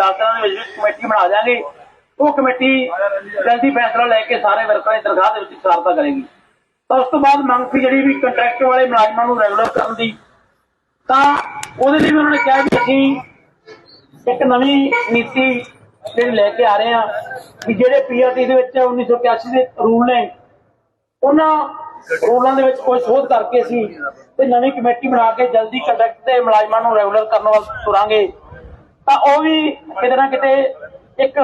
10 ਦਿਨਾਂ ਦੇ ਵਿੱਚ ਕਮੇਟੀ ਬਣਾ ਦਿਆਂਗੇ। ਉਹ ਕਮੇਟੀ ਜਲਦੀ ਫੈਸਲਾ ਲੈ ਕੇ ਸਾਰੇ ਵਰਕਰਾਂ ਦੀ ਤਨਖਾਹ ਦੇ ਵਿੱਚ ਸਾਰਤਾ ਕਰੇਗੀ। ਤਾਂ ਉਸ ਤੋਂ ਬਾਅਦ ਮੰਗ ਸੀ ਜਿਹੜੀ ਵੀ ਕੰਟਰੈਕਟ ਵਾਲੇ ਮੁਲਾਜ਼ਮਾਂ ਨੂੰ ਰੈਗੂਲਰ ਕਰਨ ਦੀ। ਤਾਂ ਉਹਦੇ ਲਈ ਉਹਨਾਂ ਨੇ ਕਿਹਾ ਵੀ ਅਸੀਂ ਇੱਕ ਨਵੀਂ ਨੀਤੀ ਜਿਹੜੀ ਲੈ ਕੇ ਆ ਰਹੇ ਹਾਂ ਕਿ ਜਿਹੜੇ ਪੀਆਰਟੀ ਦੇ ਵਿੱਚ 1981 ਦੇ ਰੂਲ ਨੇ, ਉਹਨਾਂ ਰੂਲਾਂ ਦੇ ਵਿੱਚ ਕੋਈ ਸੋਧ ਕਰਕੇ ਅਸੀਂ ਤੇ ਨਵੀਂ ਕਮੇਟੀ ਬਣਾ ਕੇ ਜਲਦੀ ਕੰਟਰੈਕਟ ਤੇ ਮੁਲਾਜ਼ਮਾਂ ਨੂੰ ਰੈਗੂਲਰ ਕਰਨ ਵੱਲ ਤੁਰਾਂਗੇ। ਤਾਂ ਉਹ ਵੀ ਕਿਤੇ ਨਾ ਕਿਤੇ ਇੱਕ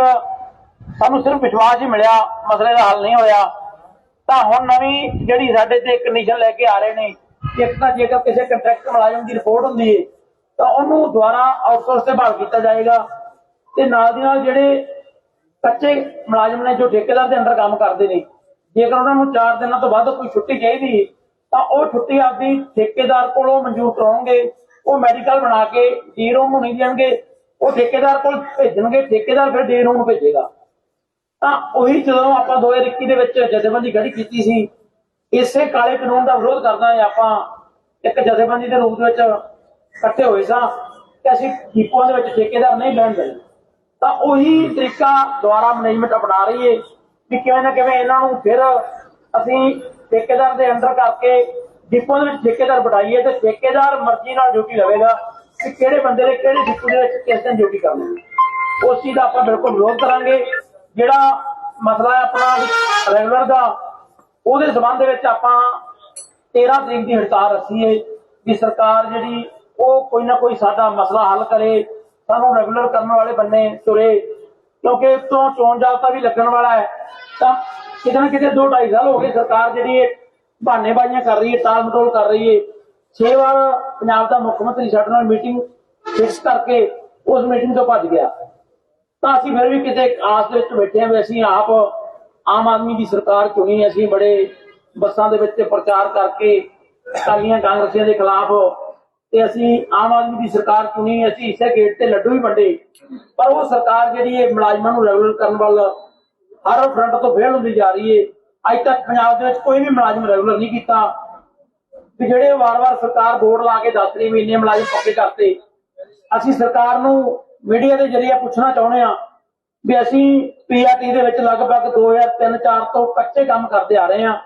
ਸਾਨੂੰ ਸਿਰਫ ਵਿਸ਼ਵਾਸ ਹੀ ਮਿਲਿਆ, ਮਸਲੇ ਦਾ ਹੱਲ ਨਹੀਂ ਹੋਇਆ। ਤਾਂ ਹੁਣ ਨਵੀਂ ਜਿਹੜੀ ਸਾਡੇ ਤੇ ਕੰਡੀਸ਼ਨ ਲੈ ਕੇ ਆ ਰਹੇ ਨੇ ਇੱਕ ਤਾਂ ਜੇਕਰ ਕਿਸੇ ਕੰਟਰੈਕਟ ਮੁਲਾਜ਼ਮ ਦੀ ਰਿਪੋਰਟ ਹੁੰਦੀ ਹੈ ਤਾਂ ਉਹਨੂੰ ਦੁਬਾਰਾ ਆਊਟਸੋਰਸ ਤੇ ਬਹਾਲ ਕੀਤਾ ਜਾਏਗਾ ਤੇ ਨਾਲ ਦੀ ਨਾਲ ਜਿਹੜੇ ਕੱਚੇ ਮੁਲਾਜ਼ਮ ਨੇ ਜੋ ਠੇਕੇਦਾਰ ਦੇ ਅੰਡਰ ਕੰਮ ਕਰਦੇ ਨੇ, ਜੇਕਰ ਉਹਨਾਂ ਨੂੰ 4 ਦਿਨਾਂ ਤੋਂ ਵੱਧ ਕੋਈ ਛੁੱਟੀ ਚਾਹੀਦੀ ਹੈ ਤਾਂ ਉਹ ਛੁੱਟੀ ਆਪਦੀ ਠੇਕੇਦਾਰ ਕੋਲੋਂ ਮਨਜ਼ੂਰ ਕਰਾਉਣਗੇ, ਉਹ ਮੈਡੀਕਲ ਬਣਾ ਕੇ ਜੀਰੋ ਰੂਮ ਨੂੰ ਨਹੀਂ ਦੇਣਗੇ ਉਹ ਠੇਕੇਦਾਰ ਕੋਲ ਭੇਜਣਗੇ, ਠੇਕੇਦਾਰ ਫਿਰ ਡੀ ਰੂਮ ਨੂੰ ਭੇਜੇਗਾ। ਤਾਂ ਉਹੀ ਜਦੋਂ ਆਪਾਂ 2021 ਦੇ ਵਿੱਚ ਜਥੇਬੰਦੀ ਖੜੀ ਕੀਤੀ ਸੀ, ਇਸੇ ਕਾਲੇ ਕਾਨੂੰਨ ਦਾ ਵਿਰੋਧ ਕਰਦਾ ਹੈ ਆਪਾਂ ਇੱਕ ਜਥੇਬੰਦੀ ਦੇ ਰੂਪ ਦੇ ਵਿੱਚ ਇਕੱਠੇ ਹੋਏ ਸਾਂ ਕਿ ਅਸੀਂ ਕੀਪੋਆਂ ਦੇ ਵਿੱਚ ਠੇਕੇਦਾਰ ਨਹੀਂ ਲੈਣ ਦੇਣਾ। ਤਾਂ ਉਹੀ ਤਰੀਕਾ ਦੁਆਰਾ ਮੈਨੇਜਮੈਂਟ ਅਪਣਾ ਰਹੀ ਹੈ ਕਿ ਕਿਵੇਂ ਨਾ ਕਿਵੇਂ ਇਹਨਾਂ ਨੂੰ ਫਿਰ ਅਸੀਂ ਠੇਕੇਦਾਰ ਦੇ ਅੰਡਰ ਕਰਕੇ ਡਿਪੋ ਦੇ ਵਿੱਚ ਠੇਕੇਦਾਰ ਬਿਠਾਈਏ ਤੇ ਠੇਕੇਦਾਰ ਮਰਜ਼ੀ ਨਾਲ ਡਿਊਟੀ ਲਵੇਗਾ। ਕਿ ਕਿਹੜੇ ਬੰਦੇ ਨੇ, ਕਿਹੜੇ ਡਿਪੋ ਦੇ ਵਿੱਚ ਕਿਸ ਦਿਨ ਡਿਊਟੀ ਕਰਨੀ ਉਸ ਚੀਜ਼ ਦਾ ਆਪਾਂ ਬਿਲਕੁਲ ਵਿਰੋਧ ਕਰਾਂਗੇ। ਜਿਹੜਾ ਮਸਲਾ ਹੈ ਆਪਣਾ ਰੈਗੂਲਰ ਦਾ, ਉਹਦੇ ਸਬੰਧ ਦੇ ਵਿੱਚ ਆਪਾਂ 13 ਤਰੀਕ ਦੀ ਹੜਤਾਲ ਰੱਖੀ ਹੈ ਕਿ ਸਰਕਾਰ ਜਿਹੜੀ ਉਹ ਕੋਈ ਨਾ ਕੋਈ ਸਾਡਾ ਮਸਲਾ ਹੱਲ ਕਰੇ, ਸਾਨੂੰ ਰੈਗੂਲਰ ਕਰਨ ਵਾਲੇ ਬੰਨੇ ਤੁਰੇ। ਕਿਉਂਕਿ ਤੋਂ ਚੋਣ ਜਾਬਤਾ ਵੀ ਲੱਗਣ ਵਾਲਾ ਹੈ, ਤਾਂ ਕਿਤੇ ਨਾ ਕਿਤੇ 2 2.5 ਸਾਲ ਹੋ ਗਏ ਸਰਕਾਰ ਜਿਹੜੀ ਇਹ ਬਹਾਨੇਬਾਜ਼ੀਆਂ ਕਰ ਰਹੀ ਹੈ ਟਾਲ ਮਟੋਲ ਕਰ ਰਹੀ ਹੈ। ਛੇ ਵਾਰ ਪੰਜਾਬ ਦਾ ਮੁੱਖ ਮੰਤਰੀ ਸਾਡੇ ਨਾਲ ਮੀਟਿੰਗ ਫਿਕਸ ਕਰਕੇ ਉਸ ਮੀਟਿੰਗ ਤੋਂ ਭੱਜ ਗਿਆ। ਤਾਂ ਅਸੀਂ ਫਿਰ ਵੀ ਕਿਤੇ ਆਸ ਦੇ ਵਿੱਚ ਬੈਠੇ ਹਾਂ ਵੀ ਅਸੀਂ ਆਪ ਆਮ ਆਦਮੀ ਦੀ ਸਰਕਾਰ ਚੁਣੀ ਅਸੀਂ ਬੜੇ ਬੱਸਾਂ ਦੇ ਵਿੱਚ ਪ੍ਰਚਾਰ ਕਰਕੇ ਅਕਾਲੀਆਂ ਕਾਂਗਰਸੀਆਂ ਦੇ ਖਿਲਾਫ ਤੇ ਅਸੀਂ ਆਮ ਆਦਮੀ ਦੀ ਸਰਕਾਰ ਚੁਣੀ ਅਸੀਂ ਇਸੇ ਗੇਟ ਤੇ ਲੱਡੂ ਵੀ ਵੰਡੇ। ਪਰ ਉਹ ਸਰਕਾਰ ਜਿਹੜੀ ਹੈ ਮੁਲਾਜ਼ਮਾਂ ਨੂੰ ਰੈਗੂਲਰ ਕਰਨ ਵੱਲ ਹਰ ਫਰੰਟ ਤੋਂ ਫੇਲ ਹੁੰਦੀ ਜਾ ਰਹੀ ਹੈ। ਅੱਜ ਤੱਕ ਪੰਜਾਬ ਦੇ ਵਿੱਚ ਕੋਈ ਵੀ ਮੁਲਾਜ਼ਮ ਰੈਗੂਲਰ ਨਹੀਂ ਕੀਤਾ। ਵੀ ਜਿਹੜੇ ਵਾਰ-ਵਾਰ ਸਰਕਾਰ ਬੋਰਡ ਲਾ ਕੇ ਦੱਸ ਰਹੀ ਵੀ ਇੰਨੇ ਮੁਲਾਜ਼ਮ ਪੱਕੇ ਕਰਤੇ। ਅਸੀਂ ਸਰਕਾਰ ਨੂੰ ਮੀਡੀਆ ਦੇ ਜ਼ਰੀਏ ਪੁੱਛਣਾ ਚਾਹੁੰਦੇ ਹਾਂ ਵੀ ਅਸੀਂ ਪੀਆਰਟੀ ਦੇ ਵਿੱਚ ਲਗਭਗ 2003-4 ਤੋਂ ਕੱਚੇ ਕੰਮ ਕਰਦੇ ਆ ਰਹੇ ਹਾਂ।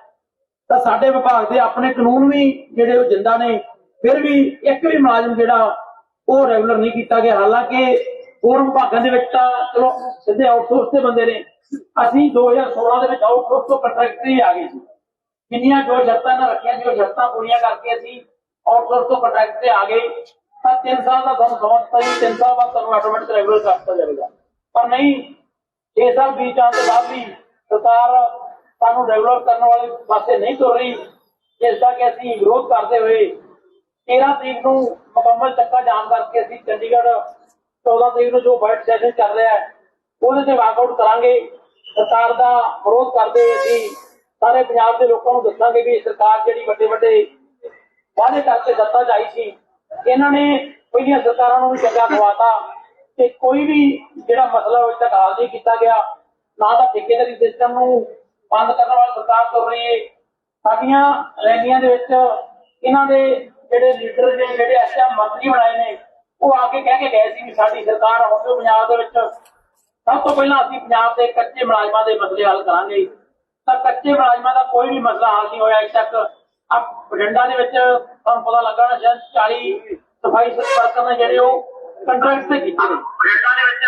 ਤਾਂ ਸਾਡੇ ਵਿਭਾਗ ਦੇ ਆਪਣੇ ਕਾਨੂੰਨ ਵੀ ਜਿਹੜੇ ਉਹ ਜਿੰਦਾ ਨੇ, ਫਿਰ ਵੀ ਇੱਕ ਵੀ ਮੁਲਾਜ਼ਮ ਜਿਹੜਾ ਉਹ ਰੈਗੂਲਰ ਨਹੀਂ ਕੀਤਾ ਗਿਆ। ਹਾਲਾਂਕਿ ਹੋਰ ਵਿਭਾਗਾਂ ਦੇ ਵਿੱਚ ਤਾਂ ਚਲੋ ਸਿੱਧੇ ਆਊਟਸੋਰਸ ਦੇ ਬੰਦੇ ਨੇ। ਅਸੀਂ 2016 ਦੇ ਵਿੱਚ ਆਊਟਸੋਰਸ ਤੋਂ ਕੰਟਰੈਕਟਰੀ ਆ ਗਏ ਸੀ। ਕਿੰਨੀਆਂ ਜੋ ਸ਼ਰਤਾਂ ਨਾ ਰੱਖੀਆਂ ਸੀ ਸ਼ਰਤਾਂ ਪੂਰੀਆਂ ਕਰਕੇ ਅਸੀਂ ਆਊਟਸੋਰਸ ਤੋਂ ਕੰਟਰੈਕਟ ਤੇ ਆ ਗਏ। ਤਾਂ 3 ਸਾਲ ਦਾ ਤੁਹਾਨੂੰ ਸਮਾਂ ਦਿੱਤਾ ਜੀ 3 ਸਾਲ ਬਾਅਦ ਤੁਹਾਨੂੰ ਆਟੋਮੈਟਿਕ ਰੈਗੂਲਰ ਕਰ ਜਾਵੇਗਾ। ਪਰ ਨਹੀਂ 6 ਸਾਲ ਬੀਤ ਜਾਣ ਤੋਂ ਬਾਅਦ ਵੀ ਸਰਕਾਰ ਸਾਨੂੰ ਰੈਗੂਲਰ ਕਰਨ ਵਾਲੇ ਪਾਸੇ ਨਹੀਂ ਤੁਰ ਰਹੀ। ਜਿਸ ਦਾ ਕਿ ਅਸੀਂ ਵਿਰੋਧ ਕਰਦੇ ਹੋਏ 13 ਤਰੀਕ ਨੂੰ ਮੁਕੰਮਲ ਚੱਕਾ ਜਾਮ ਕਰਕੇ ਅਸੀਂ ਚੰਡੀਗੜ੍ਹ 14 ਤਰੀਕ ਨੂੰ ਜੋ ਵਾਈਟ ਸੈਸ਼ਨ ਚੱਲ ਰਿਹਾ ਹੈ, ਉਹਦੇ ਤੇ ਵਾਕਆਊਟ ਕਰਾਂਗੇ। ਸਰਕਾਰ ਦਾ ਵਿਰੋਧ ਕਰਦੇ ਹੋਏ ਅਸੀਂ ਸਾਰੇ ਪੰਜਾਬ ਦੇ ਲੋਕਾਂ ਨੂੰ ਦੱਸਾਂਗੇ ਵੀ ਸਰਕਾਰ ਜਿਹੜੀ ਵੱਡੇ ਵੱਡੇ ਵਾਅਦੇ ਕਰਕੇ ਸੱਤਾ 'ਚ ਆਈ ਸੀ, ਇਹਨਾਂ ਨੇ ਪਹਿਲੀਆਂ ਸਰਕਾਰਾਂ ਨੂੰ ਵੀ ਚੰਗਾ ਖਵਾਤਾ ਤੇ ਕੋਈ ਵੀ ਜਿਹੜਾ ਮਸਲਾ ਅਜੇ ਤੱਕ ਹੱਲ ਨਹੀਂ ਕੀਤਾ ਗਿਆ, ਨਾ ਤਾਂ ਠੇਕੇਦਾਰੀ ਸਿਸਟਮ ਨੂੰ ਬੰਦ ਕਰਨ ਵਾਲੀ ਸਰਕਾਰ ਤੁਰ ਰਹੀ ਹੈ ਸਾਡੀਆਂ ਰੈਲੀਆਂ ਦੇ ਵਿੱਚ ਇਹਨਾਂ ਦੇ ਜਿਹੜੇ ਲੀਡਰ ਨੇ, ਜਿਹੜੇ ਐਸਐਮ ਮੰਤਰੀ ਬਣਾਏ ਨੇ, ਉਹ ਆ ਕੇ ਕਹਿ ਕੇ ਗਏ ਸੀ ਵੀ ਸਾਡੀ ਸਰਕਾਰ ਹੋਵੇ ਪੰਜਾਬ ਦੇ ਵਿੱਚ। ਸਭ ਤੋਂ ਪਹਿਲਾਂ ਅਸੀਂ ਪੰਜਾਬ ਦੇ ਕੱਚੇ ਮੁਲਾਜ਼ਮਾਂ ਦੇ ਮਸਲੇ ਹੱਲ ਕਰਾਂਗੇ। ਤਾਂ ਕੱਚੇ ਮੁਲਾਜ਼ਮਾਂ ਦਾ ਕੋਈ ਵੀ ਮਸਲਾ ਹੱਲ ਨਹੀਂ ਹੋਇਆ। ਅਜੇ ਤੱਕ ਆ ਬਠਿੰਡਾ ਦੇ ਵਿੱਚ ਤੁਹਾਨੂੰ ਪਤਾ ਲੱਗਾ ਨਾ ਸ਼ਾਇਦ 40 ਸਫ਼ਾਈ ਵਰਕਰ ਨੇ ਜਿਹੜੇ ਉਹ ਕੰਟਰੈਕਟ ਤੇ ਕੀਤੇ ਨੇ।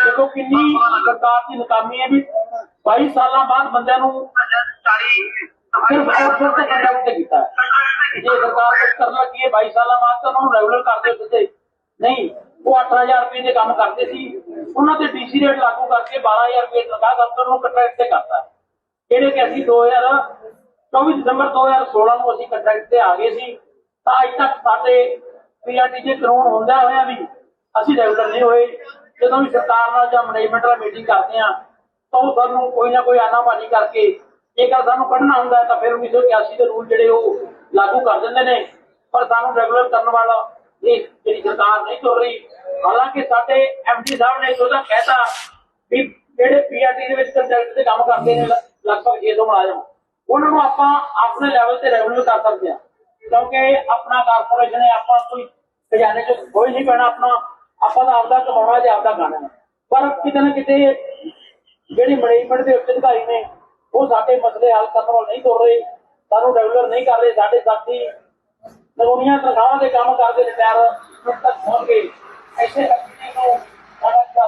ਦੇਖੋ ਕਿੰਨੀ ਸਰਕਾਰ ਦੀ ਨਾਕਾਮੀ ਹੈ ਵੀ 22 ਸਾਲਾਂ ਬਾਅਦ ਬੰਦਿਆਂ ਨੂੰ ਸਿਰਫ ਆਊਟਸੋਰਸ ਤੇ ਕੰਟਰੈਕਟ ਤੇ ਕੀਤਾ। ਜੇ ਸਰਕਾਰ ਕੁਝ ਕਰਨ ਲੱਗੀ ਹੈ 22 ਸਾਲਾਂ ਬਾਅਦ ਤਾਂ ਉਹਨਾਂ ਨੂੰ ਰੈਗੂਲਰ ਕਰਦੇ ਕਿਤੇ ਨਹੀਂ ਉਹ 8000 ਰੁਪਏ ਦੇ ਕੰਮ ਕਰਦੇ ਸੀ। ਉਹਨਾਂ ਤੇ ਡੀਸੀ ਰੇਟ ਲਾਗੂ ਕਰਕੇ 12000 ਰੁਪਏ ਤਨਖਾਹ ਕਰਦੇ ਨੂੰ ਕੰਟਰੈਕਟ ਤੇ ਕਰਤਾ। ਜਿਹੜੇ ਕਿ ਅਸੀਂ 2024 ਦਸੰਬਰ 2016 ਨੂੰ ਅਸੀਂ ਕੰਟਰੈਕਟ ਤੇ ਆ ਗਏ ਸੀ। ਤਾਂ ਅਜੇ ਤੱਕ ਸਾਡੇ ਪੀਆਰਟੀ ਦੇ ਹੁੰਦਾ ਹੋਇਆ ਵੀ ਅਸੀਂ ਰੈਗੂਲਰ ਨਹੀਂ ਹੋਏ। ਜਦੋਂ ਵੀ ਸਰਕਾਰ ਨਾਲ ਜਾਂ ਮੈਨੇਜਮੈਂਟ ਨਾਲ ਮੀਟਿੰਗ ਕਰਦੇ ਆ ਤਾਂ ਉਹ ਸਾਨੂੰ ਕੋਈ ਨਾ ਕੋਈ ਆਨਾਬਾਨੀ ਕਰਕੇ ਜੇਕਰ ਸਾਨੂੰ ਕੱਢਣਾ ਹੁੰਦਾ ਤਾਂ ਫਿਰ 1981 ਦੇ ਰੂਲ ਜਿਹੜੇ ਉਹ ਲਾਗੂ ਕਰ ਦਿੰਦੇ ਨੇ। ਪਰ ਸਾਨੂੰ ਰੈਗੂਲਰ ਕਰਨ ਵਾਲਾ ਇਹ ਜਿਹੜੀ ਸਰਕਾਰ ਨਹੀਂ ਤੁਰ ਰਹੀ। ਹਾਲਾਂਕਿ ਸਾਡੇ ਐਮਡੀ ਸਾਹਿਬ ਨੇ ਉਹਦਾ ਕਹਿਤਾ ਵੀ ਜਿਹੜੇ ਪੀਆਰਟੀ ਦੇ ਵਿੱਚ ਕੰਟਰੈਕਟ ਤੇ ਕੰਮ ਕਰਦੇ ਨੇ ਲਗਭਗ 600 ਮੁਲਾਜ਼ਮ। ਉਹਨਾਂ ਨੂੰ ਆਪਾਂ ਆਪਣੇ ਲੈਵਲ ਤੇ ਰੈਗੂਲਰ ਕਰ ਸਕਦੇ ਹਾਂ। ਕਿਉਂਕਿ ਆਪਣਾ ਕਾਰਪੋਰੇਸ਼ਨ ਹੈ, ਆਪਾਂ ਕੋਈ ਖਜ਼ਾਨੇ ਚ ਕੋਈ ਨਹੀਂ ਪੈਣਾ, ਆਪਣਾ ਆਪਾਂ ਦਾ ਆਪਦਾ ਕਮਾਉਣਾ ਤੇ ਆਪਦਾ ਖਾਣਾ ਪਰ ਕਿਤੇ ਨਾ ਕਿਤੇ ਜਿਹੜੀ ਮੈਨੇਜਮੈਂਟ ਦੇ ਉੱਚ ਅਧਿਕਾਰੀ ਨੇ, ਉਹ ਸਾਡੇ ਮਸਲੇ ਹੱਲ ਕਰਨ ਵੱਲ ਨਹੀਂ ਤੁਰ ਰਹੇ, ਸਾਨੂੰ ਰੈਗੂਲਰ ਨਹੀਂ ਕਰ ਰਹੇ। ਸਾਡੇ ਸਾਥੀ ਨਵੀਆਂ ਤਨਖਾਹਾਂ ਦੇ ਕੰਮ ਕਰਦੇ ਰਿਟਾਇਰ ਹੁਣ ਤੱਕ ਪਹੁੰਚ ਐਸੇ ਕੰਪਨੀ ਨੂੰ ਸਾਡਾ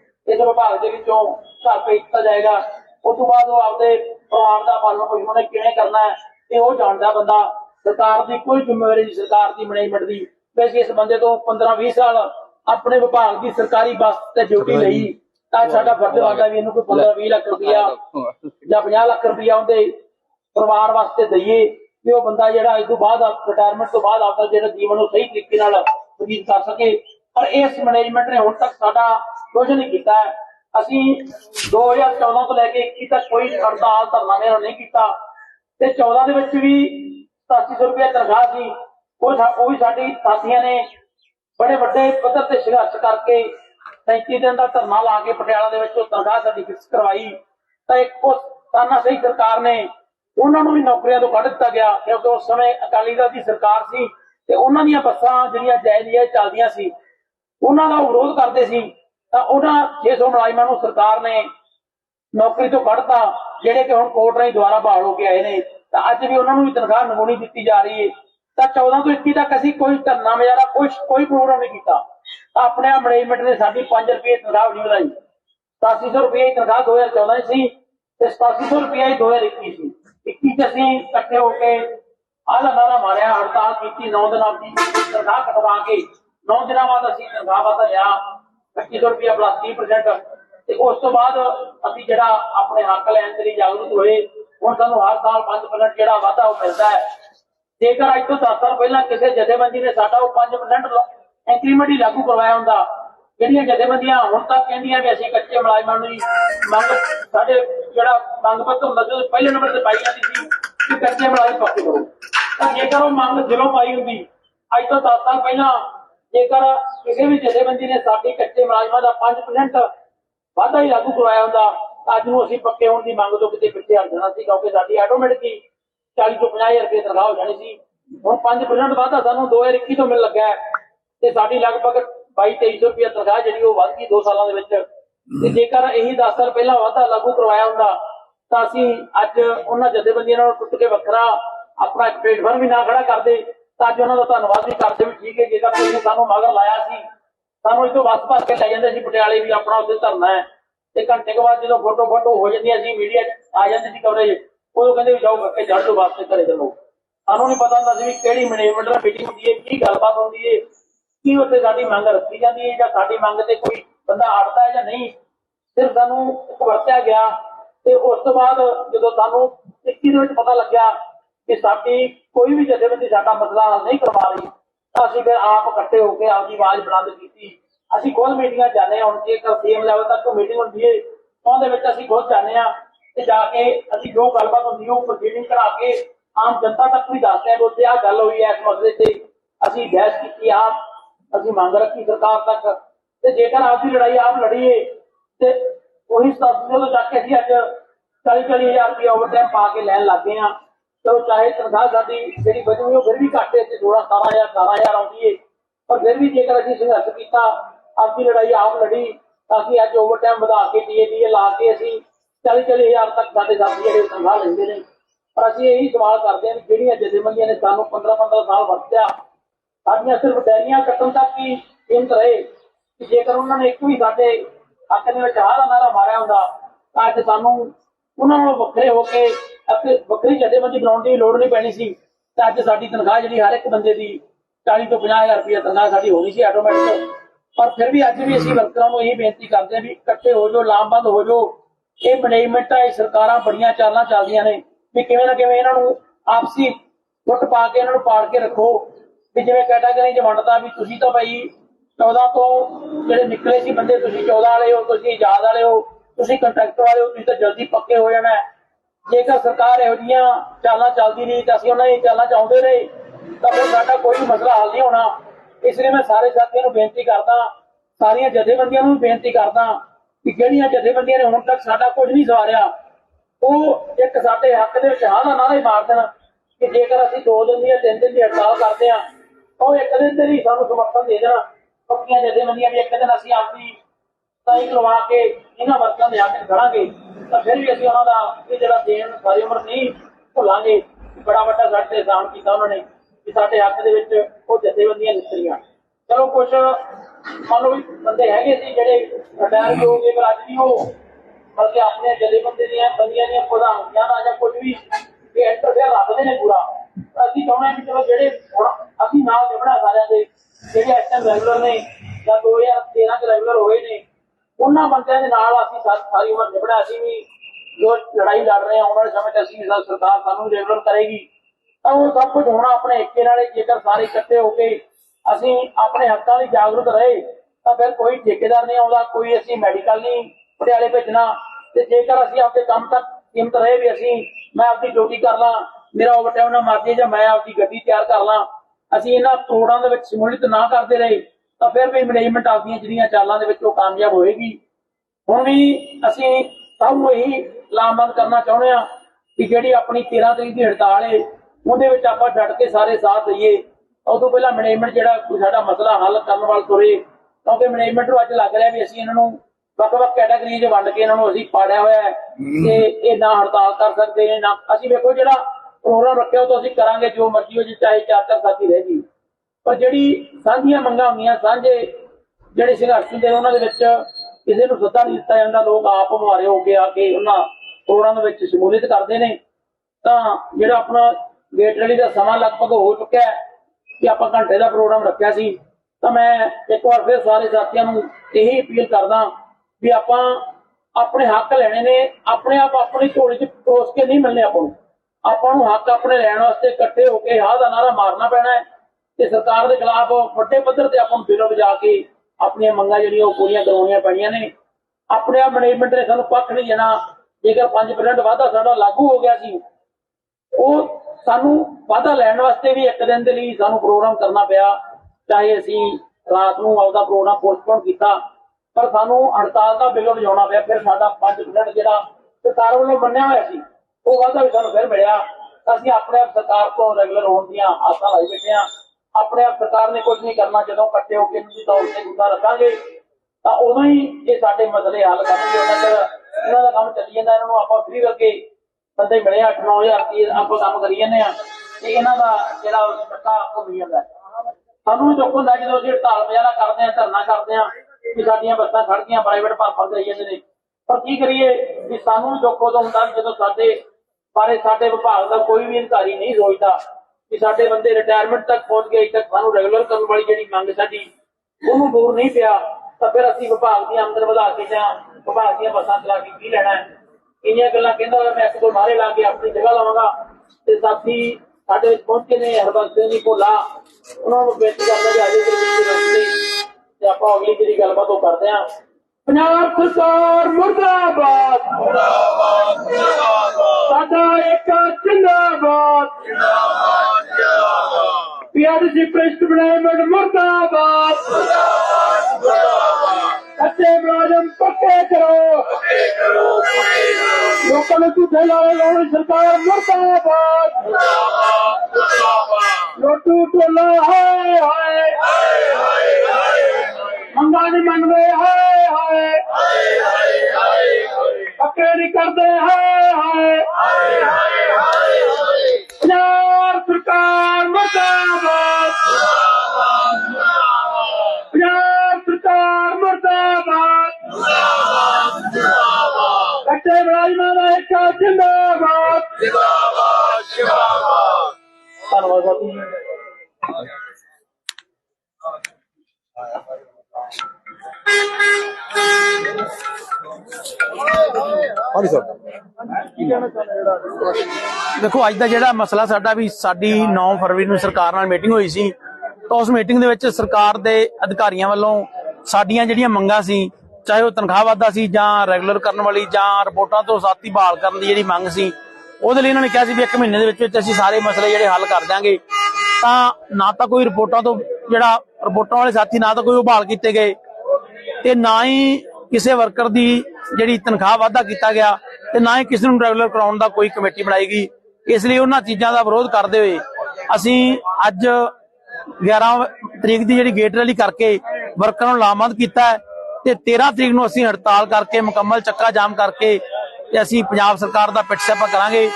ਇਸ ਵਿਭਾਗ ਦੇ ਵਿੱਚੋਂ ਘਰ ਭੇਜ ਦਿੱਤਾ ਜਾਏਗਾ ਉਸ ਤੋਂ ਬਾਅਦ ਉਹ ਆਪਦੇ ਪਰਿਵਾਰ ਦਾ ਪਾਲਣ ਪੋਸ਼ਣ ਉਹਨੇ ਕਿਵੇਂ ਕਰਨਾ ਹੈ ਇਹ ਉਹ ਜਾਣਦਾ ਬੰਦਾ। ਸਰਕਾਰ ਦੀ ਕੋਈ ਜ਼ਿੰਮੇਵਾਰੀ ਨਹੀਂ ਸਰਕਾਰ ਦੀ ਮੈਨੇਜਮੈਂਟ ਦੀ ਵੈਸੇ ਇਸ ਬੰਦੇ ਤੋਂ 15 20 ਸਾਲ ਆਪਣੇ ਵਿਭਾਗ ਦੀ ਸਰਕਾਰੀ ਬੱਸ ਤੇ ਡਿਊਟੀ ਲਈ ਤਾਂ ਸਾਡਾ ਫਰਜ਼ ਬਣਦਾ ਵੀ ਇਹਨੂੰ ਕੋਈ 15 20 ਲੱਖ ਰੁਪਇਆ ਜਾਂ 50 ਲੱਖ ਰੁਪਇਆ ਉਹਦੇ ਪਰਿਵਾਰ ਵਾਸਤੇ ਦਈਏ ਵੀ ਉਹ ਬੰਦਾ ਜਿਹੜਾ ਇਸ ਤੋਂ ਬਾਅਦ ਰਿਟਾਇਰਮੈਂਟ ਤੋਂ ਬਾਅਦ ਆਪਦਾ ਜਿਹੜਾ ਜੀਵਨ ਨੂੰ ਸਹੀ ਤਰੀਕੇ ਨਾਲ ਬਤੀਤ ਕਰ ਸਕੇ। ਪਰ ਇਸ ਮੈਨੇਜਮੈਂਟ ਨੇ ਹੁਣ ਤੱਕ ਸਾਡਾ ਕੁਝ ਨਹੀਂ ਕੀਤਾ। ਹੈ। ਅਸੀਂ 2014 ਤੋਂ ਲੈ ਕੇ 21 ਤੱਕ ਕੋਈ ਹੜਤਾਲ ਧਰਨਾ ਮੇਰਾ ਨਹੀਂ ਕੀਤਾ। ਤੇ 14 ਦੇ ਵਿੱਚ ਵੀ 8700 ਰੁਪਏ ਤਨਖਾਹ ਸੀ। ਉਹ ਉਹ ਵੀ ਸਾਡੀ ਸਾਥੀਆਂ ਨੇ ਬੜੇ ਵੱਡੇ ਪੱਧਰ ਤੇ ਸੰਘਰਸ਼ ਕਰਕੇ 37 ਦਿਨ ਦਾ ਧਰਨਾ ਲਾ ਕੇ ਪਟਿਆਲਾ ਦੇ ਵਿੱਚ ਉਹ ਤਨਖਾਹ ਸਾਡੀ ਫਿਕਸ ਕਰਵਾਈ। ਤਾਂ ਇੱਕ ਉਹ ਤਾਨਾ ਸਹੀ ਸਰਕਾਰ ਨੇ, ਉਹਨਾਂ ਨੂੰ ਵੀ ਨੌਕਰੀਆਂ ਤੋਂ ਕੱਢ ਦਿੱਤਾ ਗਿਆ। ਕਿਉਂਕਿ ਉਸ ਸਮੇਂ ਅਕਾਲੀ ਦਲ ਦੀ ਸਰਕਾਰ ਸੀ ਤੇ ਉਹਨਾਂ ਦੀਆਂ ਬੱਸਾਂ ਜਿਹੜੀਆਂ ਜਾਇਜ਼ ਚੱਲਦੀਆਂ ਸੀ, ਉਹਨਾਂ ਦਾ ਵਿਰੋਧ ਕਰਦੇ ਸੀ। ਤਾਂ ਉਹਨਾਂ 600 ਮੁਲਾਜ਼ਮਾਂ ਨੂੰ ਸਰਕਾਰ ਨੇ ਨੌਕਰੀ ਤੋਂ ਕੱਢਤਾ, ਜਿਹੜੇ ਕਿ ਹੁਣ ਕੋਰਟ ਰਾਹੀਂ ਦੁਆਰਾ ਬਹਾਲ ਹੋ ਕੇ ਆਏ ਨੇ, ਤਾਂ ਅੱਜ ਵੀ ਉਹਨਾਂ ਨੂੰ ਵੀ ਤਨਖਾਹ ਨਗੂਣੀ ਦਿੱਤੀ ਜਾ ਰਹੀ ਹੈ ਤਾਂ 14 ਤੋਂ 21 ਤੱਕ ਅਸੀਂ ਕੋਈ ਧਰਨਾ ਮੁਜ਼ਾਹਰਾ ਕੋਈ ਕੋਈ ਪ੍ਰੋਗਰਾਮ ਨਹੀਂ ਕੀਤਾ। ਆਪਣੇ ਮੈਨੇਜਮੈਂਟ ਨੇ ਸਾਡੀ 5 ਰੁਪਏ ਤਨਖਾਹ ਵੀ ਨਹੀਂ ਵਧਾਈ। 8700 ਰੁਪਏ ਦੀ ਤਨਖਾਹ 2014 ਦੀ ਸੀ ਤੇ 8700 ਰੁਪਏ 2021 ਸੀ। 21 ਚ ਅਸੀਂ ਇਕੱਠੇ ਹੋ ਕੇ ਆਲਾ ਨਾਰਾ ਮਾਰਿਆ, ਹੜਤਾਲ ਕੀਤੀ 9 ਦਿਨਾਂ ਦੀ ਤਨਖਾਹ ਕਟਵਾ ਕੇ 9 ਦਿਨਾਂ ਬਾਅਦ ਅਸੀਂ ਤਨਖਾਹ ਵਾਧਾ ਲਿਆ। 2500 ਰੁਪਏ ਪਲੱਸ 30% ਤੇ ਉਸ ਤੋਂ ਬਾਅਦ ਅਸੀਂ ਜਿਹੜਾ ਆਪਣੇ ਹੱਕ ਲੈਣ ਦੇ ਲਈ ਜਾਗਰੂਕ ਹੋਏ, ਹੁਣ ਸਾਨੂੰ ਹਰ ਸਾਲ 5% ਜਿਹੜਾ ਵਾਧਾ ਉਹ ਮਿਲਦਾ ਹੈ। ਜੇਕਰ ਅੱਜ ਤੋਂ 10 ਸਾਲ ਪਹਿਲਾਂ ਕਿਸੇ ਜਥੇਬੰਦੀ ਨੇ ਸਾਡਾ ਉਹ 5% ਇੰਕਰੀਮੈਂਟ ਹੀ ਲਾਗੂ ਕਰਵਾਇਆ ਹੁੰਦਾ, ਜਿਹੜੀਆਂ ਜਥੇਬੰਦੀਆਂ ਹੁਣ ਤੱਕ ਕਹਿੰਦੀਆਂ ਵੀ ਅਸੀਂ ਕੱਚੇ ਮੁਲਾਜ਼ਮਾਂ ਨੂੰ ਮੰਗ, ਸਾਡੇ ਜਿਹੜਾ ਮੰਗ ਪੱਤਰ ਹੁੰਦਾ ਸੀ ਪਹਿਲੇ ਨੰਬਰ ਤੇ ਪਾਈ ਜਾਂਦੀ ਸੀ ਕਿ ਕੱਚੇ ਮੁਲਾਜ਼ਮ ਪੱਕੇ ਕਰੋ। ਤਾਂ ਜੇਕਰ ਉਹ ਮੰਗ ਦਿਲੋਂ ਪਾਈ ਹੁੰਦੀ, ਅੱਜ ਤੋਂ 10 ਸਾਲ ਪਹਿਲਾਂ ਜੇਕਰ ਕਿਸੇ ਵੀ ਜਥੇਬੰਦੀ ਨੇ ਸਾਡੀ ਕੱਚੇ ਮੁਲਾਜ਼ਮਾਂ ਦਾ 5% ਵਾਧਾ ਹੀ ਲਾਗੂ ਕਰਵਾਇਆ ਹੁੰਦਾ ਅੱਜ ਨੂੰ ਅਸੀਂ ਪੱਕੇ ਹੋਣ ਦੀ ਮੰਗ ਤੋਂ ਕਿਤੇ ਪਿੱਛੇ ਹਟ ਜਾਣਾ ਸੀ, ਕਿਉਂਕਿ ਸਾਡੀ ਆਟੋਮੈਟਿਕ ਹੀ 40 ਤੋਂ 50000 ਰੁਪਏ ਤਨਖਾਹ ਹੋ ਜਾਣੀ ਸੀ। ਹੁਣ 5% ਵਾਧਾ ਸਾਨੂੰ 2021 ਤੋਂ ਮਿਲ ਲੱਗਾ ਤੇ ਸਾਡੀ ਲਗਭਗ 22-2300 ਰੁਪਏ ਤਨਖਾਹ ਜਿਹੜੀ ਉਹ ਵੱਧ ਗਈ 2 ਸਾਲਾਂ ਦੇ ਵਿੱਚ। ਤੇ ਜੇਕਰ ਇਹੀ 10 ਸਾਲ ਪਹਿਲਾਂ ਵਾਧਾ ਲਾਗੂ ਕਰਵਾਇਆ ਹੁੰਦਾ, ਤਾਂ ਅਸੀਂ ਅੱਜ ਉਹਨਾਂ ਜਥੇਬੰਦੀਆਂ ਨਾਲ ਟੁੱਟ ਕੇ ਵੱਖਰਾ ਆਪਣਾ ਇੱਕ ਪਲੇਟਫਾਰਮ ਵੀ ਨਾ ਖੜਾ ਕਰਦੇ ਤਾਂ ਅੱਜ ਉਹਨਾਂ ਦਾ ਧੰਨਵਾਦ ਵੀ ਕਰਦੇ ਵੀ ਠੀਕ ਹੈ ਜੇਕਰ ਤੁਸੀਂ ਸਾਨੂੰ ਮਗਰ ਲਾਇਆ ਸੀ, ਸਾਨੂੰ ਇੱਥੋਂ ਬੱਸ ਭਰ ਕੇ ਲੈ ਜਾਂਦੇ ਸੀ, ਪਟਿਆਲੇ ਵੀ ਆਪਣਾ ਉੱਥੇ ਧਰਨਾ ਹੈ। ਤੇ ਘੰਟੇ ਕੁ ਬਾਅਦ ਜਦੋਂ ਫੋਟੋ ਫੋਟੋ ਹੋ ਜਾਂਦੀਆਂ ਸੀ ਮੀਡੀਆ ਆ ਜਾਂਦੀ ਸੀ ਕਵਰੇਜ ਉਦੋਂ ਕਹਿੰਦੇ ਵੀ ਜਾਓ ਬੱਕੇ ਚੜ੍ਹ ਜਾਓ ਬੱਸ ਘਰੇ ਚੱਲੋ। ਸਾਨੂੰ ਨਹੀਂ ਪਤਾ ਹੁੰਦਾ ਸੀ ਵੀ ਕਿਹੜੀ ਮੈਨੇਜਮੈਂਟ ਨਾਲ ਮੀਟਿੰਗ ਹੁੰਦੀ ਹੈ, ਕੀ ਗੱਲਬਾਤ ਹੁੰਦੀ ਹੈ, ਕੀ ਉੱਥੇ ਸਾਡੀ ਮੰਗ ਰੱਖੀ ਜਾਂਦੀ ਹੈ ਜਾਂ ਸਾਡੀ ਮੰਗ ਤੇ ਕੋਈ ਬੰਦਾ ਅੜਦਾ ਹੈ ਜਾਂ ਨਹੀਂ। ਸਿਰਫ ਸਾਨੂੰ ਵਰਤਿਆ ਗਿਆ ਤੇ ਉਸ ਤੋਂ ਬਾਅਦ ਜਦੋਂ ਸਾਨੂੰ 21 ਦੇ ਵਿੱਚ ਪਤਾ ਲੱਗਿਆ ਕਿ ਸਾਡੀ ਕੋਈ ਵੀ ਜਥੇਬੰਦੀ ਸਾਡਾ ਮਸਲਾ ਹੱਲ ਨਹੀਂ ਕਰਵਾ ਰਹੀ, ਤਾਂ ਅਸੀਂ ਫਿਰ ਆਪ ਇਕੱਠੇ ਹੋ ਕੇ ਆਪਦੀ ਆਵਾਜ਼ ਬੁਲੰਦ ਕੀਤੀ। ਅਸੀਂ ਖੁਦ ਮੀਟਿੰਗਾਂ ਜਾਂਦੇ ਹੁਣ ਜੇਕਰ ਸੀਐਮ ਲੈਵਲ ਤੱਕ ਮੀਟਿੰਗ ਹੁੰਦੀ ਹੈ ਉਹਦੇ ਵਿੱਚ ਅਸੀਂ ਖੁਦ ਜਾਂਦੇ ਹਾਂ ਤੇ ਜਾ ਕੇ ਅਸੀਂ ਜੋ ਗੱਲਬਾਤ ਹੁੰਦੀ ਉਹ ਪ੍ਰੋਸੀਡਿੰਗ ਕਰਾ ਕੇ ਆਮ ਜਨਤਾ ਤੱਕ ਵੀ ਦੱਸਦੇ ਹਾਂ ਕਿ ਉੱਥੇ ਆਹ ਗੱਲ ਹੋਈ ਹੈ ਇਸ ਮਸਲੇ ਤੇ। ਅਸੀਂ ਬਹਿਸ ਕੀਤੀ ਆਪ, ਅਸੀਂ ਮੰਗ ਰੱਖੀ ਸਰਕਾਰ ਤੱਕ। ਤੇ ਜੇਕਰ ਆਪਦੀ ਲੜਾਈ ਆਪ ਲੜੀਏ, ਤੇ ਉਹੀ ਸਤਾਸੀ ਤੋਂ ਜਾ ਕੇ ਅਸੀਂ ਅੱਜ 40 40 ਹਜ਼ਾਰ ਰੁਪਏ ਓਵਰਟਾਈਮ ਪਾ ਕੇ ਲੈਣ ਲੱਗੇ ਆ ਚਲੋ ਚਾਹੇ ਤਨਖਾਹ ਸਾਡੀ ਜਿਹੜੀ ਵਧੀ ਉਹ ਫਿਰ ਵੀ ਘੱਟ ਹੈ ਤੇ 16 17000 18000 ਆਉਂਦੀ ਹੈ। ਪਰ ਫਿਰ ਵੀ ਜੇਕਰ ਅਸੀਂ ਸੰਘਰਸ਼ ਕੀਤਾ, ਆਪਦੀ ਲੜਾਈ ਆਪ ਲੜੀ ਅਸੀਂ ਅੱਜ ਓਵਰਟਾਈਮ ਵਧਾ ਕੇ ਡੀਏਡੀਏ ਲਾ ਕੇ ਅਸੀਂ 40 40 ਤੱਕ ਸਾਡੇ ਸਾਥੀ ਜਿਹੜੇ ਤਨਖਾਹ ਲੈਂਦੇ ਨੇ। ਪਰ ਅਸੀਂ ਇਹੀ ਸਵਾਲ ਕਰਦੇ ਹਾਂ ਜਿਹੜੀਆਂ ਜਥੇਬੰਦੀਆਂ ਨੇ ਸਾਨੂੰ 15 15 ਸਾਲ ਵਰਤਿਆ, ਸਾਡੀਆਂ ਸਿਰਫ ਡੈਰੀਆਂ ਕੱਟਣ ਤੱਕ ਹੀ ਕੀਮਤ ਰਹੇ। ਕਿ ਜੇਕਰ ਉਹਨਾਂ ਨੇ ਇੱਕ ਵੀ ਸਾਡੇ ਹੱਕ ਦੇ ਵਿੱਚ ਆਹ ਦਾ ਨਾਰਾ ਮਾਰਿਆ ਹੁੰਦਾ, ਤਾਂ ਅੱਜ ਸਾਨੂੰ ਉਹਨਾਂ ਨਾਲੋਂ ਵੱਖਰੇ ਹੋ ਕੇ ਵੱਖਰੀ ਜਥੇਬੰਦੀ ਬਣਾਉਣ ਦੀ ਲੋੜ ਨਹੀਂ ਪੈਣੀ ਸੀ। ਤਾਂ ਅੱਜ ਸਾਡੀ ਤਨਖਾਹ ਜਿਹੜੀ ਹਰ ਇੱਕ ਬੰਦੇ ਦੀ 40 ਤੋਂ 50000 ਰੁਪਏ ਤਨਖਾਹ ਸਾਡੀ ਹੋਣੀ ਸੀ ਆਟੋਮੈਟਿਕ ਪਰ ਫਿਰ ਵੀ ਅੱਜ ਵੀ ਅਸੀਂ ਵਰਕਰਾਂ ਨੂੰ ਇਹ ਬੇਨਤੀ ਕਰਦੇ ਹਾਂ ਵੀ ਇਕੱਠੇ ਹੋ ਜਾਓ, ਲਾਮਬੰਦ ਹੋ ਜਾਓ। ਇਹ ਮੈਨੇਜਮੈਂਟ ਹੈ ਇਹ ਸਰਕਾਰਾਂ ਬੜੀਆਂ ਚਾਲਾਂ ਚੱਲਦੀਆਂ ਨੇ ਵੀ ਕਿਵੇਂ ਨਾ ਕਿਵੇਂ ਇਹਨਾਂ ਨੂੰ ਆਪਸੀ ਫੁੱਟ ਪਾ ਕੇ ਇਹਨਾਂ ਨੂੰ ਪਾੜ ਕੇ ਰੱਖੋ। ਵੀ ਜਿਵੇਂ ਕੈਟਾਗਰੀ 'ਚ ਵੰਡਦਾ ਵੀ ਤੁਸੀਂ ਤਾਂ ਭਾਈ 14 ਤੋਂ ਜਿਹੜੇ ਨਿਕਲੇ ਸੀ ਬੰਦੇ, ਤੁਸੀਂ 14 ਵਾਲੇ ਹੋ, ਤੁਸੀਂ ਆਜ਼ਾਦ ਵਾਲੇ ਹੋ, ਤੁਸੀਂ ਕੰਟਰੈਕਟਰ ਵਾਲੇ ਹੋ, ਤੁਸੀਂ ਤਾਂ ਜਲਦੀ ਪੱਕੇ ਹੋ ਜਾਣਾ। ਜੇਕਰ ਸਰਕਾਰ ਇਹੋ ਜਿਹੀਆਂ ਚਾਲਾਂ ਚੱਲਦੀ ਰਹੀ ਤਾਂ ਅਸੀਂ ਉਹਨਾਂ ਦੀ ਚਾਲਾਂ ਚਾਹੁੰਦੇ ਰਹੇ, ਤਾਂ ਫਿਰ ਸਾਡਾ ਕੋਈ ਮਸਲਾ ਹੱਲ ਨਹੀਂ ਹੋਣਾ। ਇਸ ਲਈ ਮੈਂ ਸਾਰੇ ਸਾਥੀਆਂ ਨੂੰ ਬੇਨਤੀ ਕਰਦਾ, ਸਾਰੀਆਂ ਜਥੇਬੰਦੀਆਂ ਨੂੰ ਬੇਨਤੀ ਕਰਦਾ ਕਿ ਜਿਹੜੀਆਂ ਜਥੇਬੰਦੀਆਂ ਨੇ ਹੁਣ ਤੱਕ ਸਾਡਾ ਕੁਝ ਨਹੀਂ ਸਵਾਰਿਆ, ਉਹ ਇੱਕ ਸਾਡੇ ਹੱਕ ਦੇ ਵਿੱਚ ਹਾਂ ਦਾ ਨਾਰਾ ਹੀ ਮਾਰ ਦੇਣ ਕਿ ਜੇਕਰ ਅਸੀਂ ਦੋ ਦਿਨ ਦੀ ਜਾਂ ਤਿੰਨ ਦਿਨ ਦੀ ਹੜਤਾਲ ਕਰਦੇ ਆ ਤਾਂ ਉਹ ਇੱਕ ਦਿਨ ਤੇ ਲਈ ਸਾਨੂੰ ਸਮਰਥਨ ਦੇ ਦੇਣ। ਪੱਕੀਆਂ ਜਥੇਬੰਦੀਆਂ ਵੀ ਇੱਕ ਦਿਨ ਅਸੀਂ ਆਪਦੀ ਸਾਈਕ ਲਵਾ ਕੇ ਇਹਨਾਂ ਵਰਕਾਂ ਦੇ ਹੱਕ 'ਚ ਖੜਾਂਗੇ ਤਾਂ ਫਿਰ ਵੀ ਅਸੀਂ ਉਹਨਾਂ ਦਾ ਇਹ ਜਿਹੜਾ ਦੇਣ ਸਾਰੀ ਉਮਰ ਨਹੀਂ ਭੁੱਲਾਂਗੇ ਬੜਾ ਵੱਡਾ ਸਾਡੇ ਇਲਜ਼ਾਮ ਕੀਤਾ ਉਹਨਾਂ ਨੇ ਕਿ ਸਾਡੇ ਹੱਕ ਦੇ ਵਿੱਚ ਉਹ ਜਥੇਬੰਦੀਆਂ ਨਿਸਰੀਆਂ ਚਲੋ ਕੁਝ ਮੰਨ ਲਓ ਵੀ ਬੰਦੇ ਹੈਗੇ ਸੀ ਜਿਹੜੇ ਰਿਟਾਇਰ ਹੋ ਗਏ, ਪਰ ਅੱਜ ਵੀ ਉਹ ਬਲਕਿ ਆਪਣੇ ਜਥੇਬੰਦੀ ਦੀਆਂ ਬੰਦੀਆਂ ਦੀਆਂ ਪ੍ਰਧਾਨਗੀਆਂ ਦਾ ਜਾਂ ਕੁਝ ਵੀ ਇਹ ਇੰਟਰਫੇਅਰ ਰੱਖਦੇ ਨੇ ਪੂਰਾ। ਅਸੀਂ ਚਾਹੁੰਦੇ ਹਾਂ ਕਿ ਚਲੋ ਜਿਹੜੇ ਹੁਣ ਅਸੀਂ ਨਾਲ ਨਿਭਣਾ ਸਾਰਿਆਂ ਦੇ, ਜਿਹੜੇ ਇਸ ਟਾਈਮ ਰੈਗੂਲਰ ਨੇ ਜਾਂ 2013 ਚ ਰੈਗੂਲਰ ਹੋਏ ਨੇ ਉਹਨਾਂ ਬੰਦਿਆਂ ਦੇ ਨਾਲ ਅਸੀਂ ਸਾਰੀ ਉਮਰ ਨਿਭਣਾ। ਅਸੀਂ ਵੀ ਜੋ ਲੜਾਈ ਲੜ ਰਹੇ ਹਾਂ ਆਉਣ ਵਾਲੇ ਸਮੇਂ 'ਚ ਅਸੀਂ ਸਰਕਾਰ ਸਾਨੂੰ ਰੈਗੂਲਰ ਕਰੇਗੀ। ਤਾਂ ਉਹ ਸਭ ਕੁਝ ਹੋਣਾ ਆਪਣੇ ਏਕੇ ਨਾਲ ਜੇਕਰ ਸਾਰੇ ਇਕੱਠੇ ਹੋ ਕੇ ਅਸੀਂ ਆਪਣੇ ਹੱਕਾਂ ਲਈ ਜਾਗਰੂਕ ਰਹੇ, ਤਾਂ ਫਿਰ ਕੋਈ ਠੇਕੇਦਾਰ ਨਹੀਂ ਆਉਂਦਾ, ਕੋਈ ਅਸੀਂ ਮੈਡੀਕਲ ਨਹੀਂ ਪਟਿਆਲੇ ਭੇਜਣਾ। ਤੇ ਜੇਕਰ ਅਸੀਂ ਆਪਣੇ ਕੰਮ ਤੱਕ ਕੀਮਤ ਰਹੇ ਵੀ ਅਸੀਂ, ਮੈਂ ਆਪਦੀ ਡਿਊਟੀ ਕਰ ਲਾਂ, ਮੇਰਾ ਓਵਰਟਾਈਮ ਨਾ ਮਰ ਜਾਂ ਮੈਂ ਆਪਦੀ ਗੱਡੀ ਤਿਆਰ ਕਰ ਲਾਂ, ਅਸੀਂ ਇਹਨਾਂ ਤੋੜਾਂ ਦੇ ਵਿੱਚ ਸ਼ਮੂਲੀਅਤ ਨਾ ਕਰਦੇ ਰਹੇ। ਤਾਂ ਫਿਰ ਵੀ ਮੈਨੇਜਮੈਂਟ ਆਪਦੀਆਂ ਜਿਹੜੀਆਂ ਚਾਲਾਂ ਦੇ ਵਿੱਚ ਉਹ ਕਾਮਯਾਬ ਹੋਏਗੀ। ਹੁਣ ਵੀ ਅਸੀਂ ਸਭ ਨੂੰ ਇਹੀ ਲਾਮਬੰਦ ਕਰਨਾ ਚਾਹੁੰਦੇ ਆ ਕਿ ਜਿਹੜੀ ਆਪਣੀ 13 ਤਰੀਕ ਦੀ ਹੜਤਾਲ ਹੈ ਉਹਦੇ ਵਿੱਚ ਆਪਾਂ ਡਟ ਕੇ ਸਾਰੇ ਸਾਥ ਦਈਏ। ਤੋਂ ਪਹਿਲਾਂ ਮੈਨੇਜਮੈਂਟ ਜਿਹੜਾ ਸਾਡਾ ਮਸਲਾ ਹੱਲ ਕਰਨ ਵੱਲ ਤੁਰੇ ਕਿਉਂਕਿ ਮੈਨੇਜਮੈਂਟ ਨੂੰ ਅੱਜ ਲੱਗ ਰਿਹਾ ਵੀ ਅਸੀਂ ਇਹਨਾਂ ਨੂੰ ਵੱਖ-ਵੱਖ ਕੈਟਾਗਰੀ 'ਚ ਵੰਡ ਕੇ ਇਹਨਾਂ ਨੂੰ ਅਸੀਂ ਪਾੜਿਆ ਹੋਇਆ ਹੈ ਤੇ ਇਹ ਨਾ ਹੜਤਾਲ ਕਰ ਸਕਦੇ ਨੇ ਨਾ ਅਸੀਂ ਵੇਖੋ ਜਿਹੜਾ ਪ੍ਰੋਗਰਾਮ ਰੱਖਿਆ ਉਹ ਤਾਂ ਅਸੀਂ ਕਰਾਂਗੇ ਜੋ ਮਰਜ਼ੀ ਹੋ ਜੇ ਚਾਹੇ ਚਾਰ ਚਾਰ ਸਾਥੀ ਰਹਿ ਜੀ ਪਰ ਜਿਹੜੀ ਸਾਂਝੀਆਂ ਮੰਗਾਂ ਹੁੰਦੀਆਂ, ਸਾਂਝੇ ਜਿਹੜੇ ਸੰਘਰਸ਼ ਹੁੰਦੇ ਉਹਨਾਂ ਦੇ ਵਿੱਚ ਕਿਸੇ ਨੂੰ ਸੱਦਾ ਨਹੀਂ ਦਿੱਤਾ ਜਾਂਦਾ। ਲੋਕ ਆਪ ਮੁਹਾਰੇ ਹੋ ਕੇ ਆ ਕੇ ਉਹਨਾਂ ਪ੍ਰੋਗਰਾਮ ਦੇ ਵਿੱਚ ਸ਼ਮੂਲੀਅਤ ਕਰਦੇ ਨੇ। ਤਾਂ ਜਿਹੜਾ ਆਪਣਾ ਗੇਟ ਰੈਲੀ ਦਾ ਸਮਾਂ ਲਗਭਗ ਹੋ ਚੁੱਕਿਆ ਹੈ ਕਿ ਆਪਾਂ ਘੰਟੇ ਦਾ ਪ੍ਰੋਗਰਾਮ ਰੱਖਿਆ ਸੀ, ਤਾਂ ਮੈਂ ਇੱਕ ਵਾਰ ਫਿਰ ਸਾਰੇ ਸਾਥੀਆਂ ਨੂੰ ਇਹੀ ਅਪੀਲ ਕਰਦਾ ਵੀ ਆਪਾਂ ਆਪਣੇ ਹੱਕ ਲੈਣੇ ਨੇ, ਆਪਣੇ ਆਪ ਆਪਣੀ ਝੋਲੀ 'ਚ ਟੋਸ ਕੇ ਨਹੀਂ ਮਿਲਨੇ ਆਪਾਂ ਨੂੰ। ਆਪਾਂ ਨੂੰ ਹੱਕ ਆਪਣੇ ਲੈਣ ਵਾਸਤੇ ਇਕੱਠੇ ਹੋ ਕੇ ਹਾਂ ਦਾ ਨਾਰਾ ਮਾਰਨਾ ਪੈਣਾ ਹੈ। ਤੇ ਸਰਕਾਰ ਦੇ ਖਿਲਾਫ ਵੱਡੇ ਪੱਧਰ ਤੇ ਆਪਾਂ ਨੂੰ ਬਿੱਲ ਵਜਾ ਕੇ ਆਪਣੀਆਂ ਮੰਗਾਂ ਜਿਹੜੀਆਂ ਉਹ ਪੂਰੀਆਂ ਕਰਵਾਉਣੀਆਂ ਪੈਣੀਆਂ ਨੇ। ਆਪਣੇ ਆਪ ਮੈਨੇਜਮੈਂਟ ਨੇ ਸਾਨੂੰ ਪੱਖ ਨਹੀਂ ਦੇਣਾ। ਜੇਕਰ 5% ਵਾਧਾ ਸਾਡਾ ਲਾਗੂ ਹੋ ਗਿਆ ਸੀ, ਉਹ ਸਾਨੂੰ ਵਾਧਾ ਲੈਣ ਵਾਸਤੇ ਵੀ ਇੱਕ ਦਿਨ ਦੇ ਲਈ ਸਾਨੂੰ ਪ੍ਰੋਗਰਾਮ ਕਰਨਾ ਪਿਆ। ਚਾਹੇ ਅਸੀਂ ਰਾਤ ਨੂੰ ਆਪਦਾ ਪ੍ਰੋਗਰਾਮ ਪੋਸਟਪੋਨ ਕੀਤਾ, ਪਰ ਸਾਨੂੰ ਹੜਤਾਲ ਦਾ ਬਿੱਲ ਵਜਾਉਣਾ ਪਿਆ। ਫਿਰ ਸਾਡਾ 5% ਜਿਹੜਾ ਸਰਕਾਰ ਵੱਲੋਂ ਮੰਨਿਆ ਹੋਇਆ ਸੀ, ਉਹ ਵਾਧਾ ਵੀ ਸਾਨੂੰ ਫਿਰ ਮਿਲਿਆ। ਅਸੀਂ ਆਪਣੇ ਆਪ ਸਰਕਾਰ ਤੋਂ ਰੈਗੂਲਰ ਹੋਣ ਦੀਆਂ ਆਸਾਂ ਲਾਈ ਬੈਠੇ ਹਾਂ। ਆਪਣੇ ਆਪ ਸਰਕਾਰ ਨੇ ਕੁਝ ਨਹੀਂ ਕਰਨਾ, ਜਦੋਂ ਇਕੱਠੇ ਹੋ ਕੇ ਇਹਨਾਂ ਤੌਰ ਤੇ ਗੁੱਸਾ ਰੱਖਾਂਗੇ, ਤਾਂ ਉਦੋਂ ਹੀ ਇਹ ਸਾਡੇ ਮਸਲੇ ਹੱਲ ਕਰਨਗੇ, ਉਹਨਾਂ ਚਿਰ ਇਹਨਾਂ ਦਾ ਕੰਮ ਚੱਲੀ ਜਾਂਦਾ, ਇਹਨਾਂ ਨੂੰ ਆਪਾਂ ਫ੍ਰੀ ਕਰਕੇ ਬੰਦੇ ਮਿਲੇ 8-9000 ਰੁਪਏ ਆਪਾਂ ਕੰਮ ਕਰੀ ਜਾਂਦੇ ਆ, ਤੇ ਇਹਨਾਂ ਦਾ ਜਿਹੜਾ ਟੱਕਾ ਉਹ ਜਾਂਦਾ ਸਾਨੂੰ ਵੀ ਦੁੱਖ ਹੁੰਦਾ ਜਦੋਂ ਅਸੀਂ ਹੜਤਾਲ ਮਜਾਲਾ ਕਰਦੇ ਆ, ਧਰਨਾ ਕਰਦੇ ਆ ਕਿ ਸਾਡੀਆਂ ਬੱਸਾਂ ਖੜ ਗਈਆਂ ਪ੍ਰਾਈਵੇਟ ਭਾਪਾ ਕਰੀ ਜਾਂਦੇ ਨੇ। ਪਰ ਕੀ ਕਰੀਏ ਕਿ ਸਾਨੂੰ ਵੀ ਦੁੱਖ ਉਦੋਂ ਹੁੰਦਾ ਜਦੋਂ ਸਾਡੇ ਬਾਰੇ ਸਾਡੇ ਵਿਭਾਗ ਦਾ ਕੋਈ ਵੀ ਅਧਿਕਾਰੀ ਨਹੀਂ ਸੋਚਦਾ ਕਿ ਸਾਡੇ ਬੰਦੇ ਰਿਟਾਇਰਮੈਂਟ ਤੱਕ ਪਹੁੰਚ ਗਏ ਤੱਕ ਸਾਨੂੰ ਰੈਗੂਲਰ ਕਰਨ ਵਾਲੀ ਜਿਹੜੀ ਮੰਗ ਸਾਡੀ ਉਹਨੂੰ ਦੂਰ ਨਹੀਂ ਪਿਆ ਤਾਂ ਫਿਰ ਅਸੀਂ ਵਿਭਾਗ ਦੀ ਆਮਦਨ ਵਧਾ ਕੇ ਜਾਂ ਵਿਭਾਗ ਦੀਆਂ ਬੱਸਾਂ ਚਲਾ ਕੇ ਕੀ ਲੈਣਾ ਹੈ? ਇੰਨੀਆਂ ਗੱਲਾਂ ਕਹਿੰਦਾ ਹੋਇਆ ਮੈਂ ਇੱਕ ਦੋ ਨਾਰੇ ਲਾ ਕੇ ਆਪਣੀ ਜਗ੍ਹਾ ਲਾਵਾਂਗਾ। ਤੇ ਸਾਥੀ ਸਾਡੇ ਵਿੱਚ ਪਹੁੰਚੇ ਨੇ ਹਰਬੰਸ ਸਿੰਘ ਜੀ ਭੋਲਾ। ਉਹਨਾਂ ਨੂੰ ਬੇਨਤੀ ਕਰਦਾ ਕਿ ਆਜੇ ਤੇ ਵਿੱਚ ਰਸਤੇ ਤੇ ਆਪਾਂ ਅਗਲੀ ਜਿਹੜੀ ਗੱਲਬਾਤ ਉਹ ਕਰਦੇ ਹਾਂ। ਪੰਜਾਬ ਸਰਕਾਰ ਮੁਰਦਾਬਾਦ। ਮੁਰਦਾਬਾਦ ਮੁਰਦਾਬਾਦ। ਸਾਡਾ ਇੱਕ ਜਿੰਦਾਬਾਦ ਜਿੰਦਾਬਾਦ। ਮੁਲਾਜ਼ਮ ਪੱਕੇ ਕਰੋ। ਪੱਕੇ ਕਰੋ ਪੱਕੇ ਕਰੋ। ਲੋਕਾਂ ਨੂੰ ਝੂਠੇ ਲਾਰੇ ਲਾਉਣ ਸਰਕਾਰ ਮੁਰਦਾਬਾਦ। ਮੁਰਦਾਬਾਦ ਮੁਰਦਾਬਾਦ। ਲੋਟੂ ਟੋਲਾ ਹਾਏ ਹਾਏ। ਮੰਗਾ ਨਹੀਂ ਮੰਨਦੇ ਹਾਏ ਹਾਏ। ਪੱਕੇ ਨਹੀਂ ਕਰਦੇ ਹਾਏ ਹਾਏ। ਪੰਜਾਬ ਸਰਕਾਰ ਮੁਰਦਾਬਾਦ ਪੰਜਾਬ ਸਰਕਾਰ ਮੁਰਦਾਬਾਦ ਕੱਟੇ ਮੁਲਾਜ਼ਮਾਂ ਦਾ ਇੱਕ ਜਿੰਦਾਬਾਦ ਧੰਨਵਾਦ ਸਾਥੀ ਹਾਂਜੀ ਸਰ। ਦੇਖੋ, ਅੱਜ ਦਾ ਜਿਹੜਾ ਮਸਲਾ ਸਾਡਾ ਵੀ ਸਾਡੀ 9 ਫਰਵਰੀ ਨੂੰ ਸਰਕਾਰ ਨਾਲ ਮੀਟਿੰਗ ਹੋਈ ਸੀ, ਤਾਂ ਉਸ ਮੀਟਿੰਗ ਦੇ ਵਿੱਚ ਸਰਕਾਰ ਦੇ ਅਧਿਕਾਰੀਆਂ ਵੱਲੋਂ ਸਾਡੀਆਂ ਜਿਹੜੀਆਂ ਮੰਗਾਂ ਸੀ, ਚਾਹੇ ਉਹ ਤਨਖਾਹ ਵਾਧਾ ਸੀ ਜਾਂ ਰੈਗੂਲਰ ਕਰਨ ਵਾਲੀ ਜਾਂ ਰਿਪੋਰਟਾਂ ਤੋਂ ਸਾਥੀ ਬਹਾਲ ਕਰਨ ਦੀ ਜਿਹੜੀ ਮੰਗ ਸੀ, ਉਹਦੇ ਲਈ ਇਹਨਾਂ ਨੇ ਕਿਹਾ ਸੀ ਵੀ ਇੱਕ ਮਹੀਨੇ ਦੇ ਵਿੱਚ ਵਿੱਚ ਅਸੀਂ ਸਾਰੇ ਮਸਲੇ ਜਿਹੜੇ ਹੱਲ ਕਰ ਦਿਆਂਗੇ। ਤਾਂ ਨਾ ਤਾਂ ਕੋਈ ਰਿਪੋਰਟਾਂ ਤੋਂ ਜਿਹੜਾ ਰਿਪੋਰਟਾਂ ਵਾਲੇ ਸਾਥੀ ਨਾ ਤਾਂ ਕੋਈ ਉਹ ਬਹਾਲ ਕੀਤੇ ਗਏ, ਤੇ ਨਾ ਹੀ ਕਿਸੇ ਵਰਕਰ ਦੀ ਜਿਹੜੀ ਤਨਖਾਹ ਵਾਧਾ ਕੀਤਾ ਗਿਆ ਤੇ ਨਾ ਹੀ ਕਿਸੇ ਨੂੰ ਰੈਗੂਲਰ ਕਰਾਉਣ ਦਾ ਕੋਈ ਕਮੇਟੀ ਬਣਾਈ ਗਈ। ਇਸ ਲਈ ਉਹਨਾਂ ਚੀਜ਼ਾਂ ਦਾ ਵਿਰੋਧ ਕਰਦੇ ਹੋਏ ਅਸੀਂ ਅੱਜ 11 ਤਰੀਕ ਦੀ ਜਿਹੜੀ ਗੇਟ ਰੈਲੀ ਕਰਕੇ ਵਰਕਰਾਂ ਨੂੰ ਲਾਮਬੰਦ ਕੀਤਾ ਹੈ ਤੇ 13 ਤਰੀਕ ਨੂੰ ਅਸੀਂ ਹੜਤਾਲ ਕਰਕੇ ਮੁਕੰਮਲ ਚੱਕਾ ਜਾਮ ਕਰਕੇ ਤੇ ਅਸੀਂ ਪੰਜਾਬ ਸਰਕਾਰ ਦਾ ਪਿੱਟ ਸਿਆਪਾ ਕਰਾਂਗੇ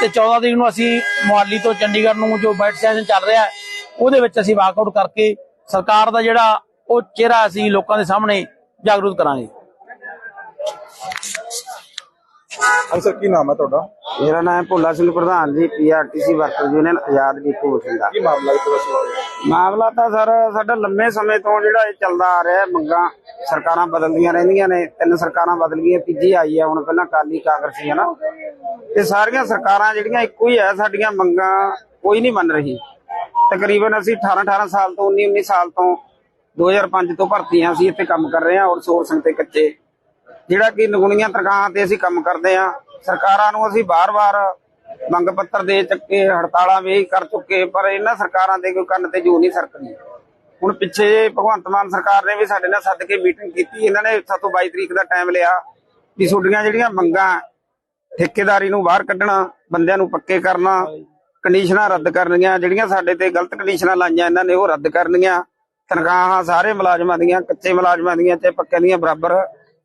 ਤੇ 14 ਤਰੀਕ ਨੂੰ ਅਸੀਂ ਮੁਹਾਲੀ ਤੋਂ ਚੰਡੀਗੜ੍ਹ ਨੂੰ ਜੋ ਬੈਠ ਸੈਸ਼ਨ ਚੱਲ ਰਿਹਾ ਉਹਦੇ ਵਿੱਚ ਅਸੀਂ ਵਾਕਆਊਟ ਕਰਕੇ ਸਰਕਾਰ ਦਾ ਜਿਹੜਾ ਉਹ ਚਿਹਰਾ ਅਸੀਂ ਲੋਕਾਂ ਦੇ ਸਾਹਮਣੇ ਜਾਗਰੂਕ ਕਰਾਂਗੇ। ਹਾਂਜੀ ਸਰ ਕੀ ਨਾਮ ਹੈ ਤੁਹਾਡਾ? ਮੇਰਾ ਨਾਮ ਭੋਲਾ ਸਿੰਘ ਪ੍ਰਧਾਨ ji PRTC worker union Azad depot Bathinda. ਕੀ ਮਾਮਲਾ ਹੈ ਥੋੜਾ ਸੀ ਮਾਮਲਾ ਤਾਂ ਸਰ ਸਾਡਾ ਲੰਮੇ ਸਮੇਂ ਤੋਂ ਜਿਹੜਾ ਇਹ ਚੱਲਦਾ ਆ ਰਿਹਾ ਮੰਗਾਂ ਸਰਕਾਰਾਂ ਬਦਲਦੀਆਂ ਰਹਿੰਦੀਆਂ ਨੇ ਤਿੰਨ ਸਰਕਾਰਾਂ ਬਦਲ ਗਈਆਂ ਤੀਜੀ ਆਈ ਹੈ ਹੁਣ ਪਹਿਲਾਂ ਕਾਲੀ ਕਾਂਗਰਸੀ ਹੈ ਨਾ ਤੇ ਸਾਰੀਆਂ ਸਰਕਾਰਾਂ ਜਿਹੜੀਆਂ ਇੱਕੋ ਹੀ ਹੈ ਸਾਡੀਆਂ ਮੰਗਾਂ ਕੋਈ ਨਹੀਂ ਮੰਨ ਰਹੀ। ਤਕਰੀਬਨ ਅਸੀਂ 18 18 ਸਾਲ ਤੋਂ 19 19 ਸਾਲ ਤੋਂ 2005 ਤੋਂ ਭਰਤੀ ਅਸੀਂ ਇੱਥੇ ਕੰਮ ਕਰ ਰਹੇ ਹਾਂ ਔਰ ਸੋਰਸਿੰਗ ਤੇ ਕੱਚੇ। ਜਿਹੜਾ ਕਿ ਨਗੁਣੀਆਂ ਤਨਖਾਹਾਂ ਤੇ ਅਸੀਂ ਕੰਮ ਕਰਦੇ ਆ ਸਰਕਾਰਾਂ ਨੂੰ ਅਸੀਂ ਬਾਰ-ਬਾਰ ਮੰਗ ਪੱਤਰ ਦੇ ਚੱਕੇ, ਹੜਤਾਲਾਂ ਵੀ ਕਰ ਚੁੱਕੇ, ਪਰ ਇਹਨਾਂ ਸਰਕਾਰਾਂ ਦੇ ਕੋਈ ਕੰਨ ਤੇ ਜੂ ਨਹੀਂ ਸਰਕਦੀ। ਹੁਣ ਪਿੱਛੇ ਭਗਵੰਤ ਮਾਨ ਸਰਕਾਰ ਨੇ ਵੀ ਸਾਡੇ ਨਾਲ ਸੱਦ ਕੇ ਮੀਟਿੰਗ ਕੀਤੀ। ਇਹਨਾਂ ਨੇ ਸਾਤੋਂ 22 ਤਰੀਕ ਦਾ ਟਾਈਮ ਲਿਆ ਵੀ ਤੁਹਾਡੀਆਂ ਜਿਹੜੀਆਂ ਮੰਗਾਂ, ਠੇਕੇਦਾਰੀ ਨੂੰ ਬਾਹਰ ਕੱਢਣਾ, ਬੰਦਿਆਂ ਨੂੰ ਪੱਕੇ ਕਰਨਾ ਕੰਡੀਸ਼ਨਾਂ ਰੱਦ ਕਰਨੀਆਂ, ਜਿਹੜੀਆਂ ਸਾਡੇ ਤੇ ਗਲਤ ਕੰਡੀਸ਼ਨਾਂ ਲਾਈਆਂ ਇਹਨਾਂ ਨੇ ਉਹ ਰੱਦ ਕਰਨੀਆਂ। ਤਨਖਾਹਾਂ ਸਾਰੇ ਮੁਲਾਜ਼ਮਾਂ ਦੀਆਂ, ਕੱਚੇ ਮੁਲਾਜ਼ਮਾਂ ਦੀਆਂ ਤੇ ਪੱਕਿਆਂ ਦੀਆਂ ਬਰਾਬਰ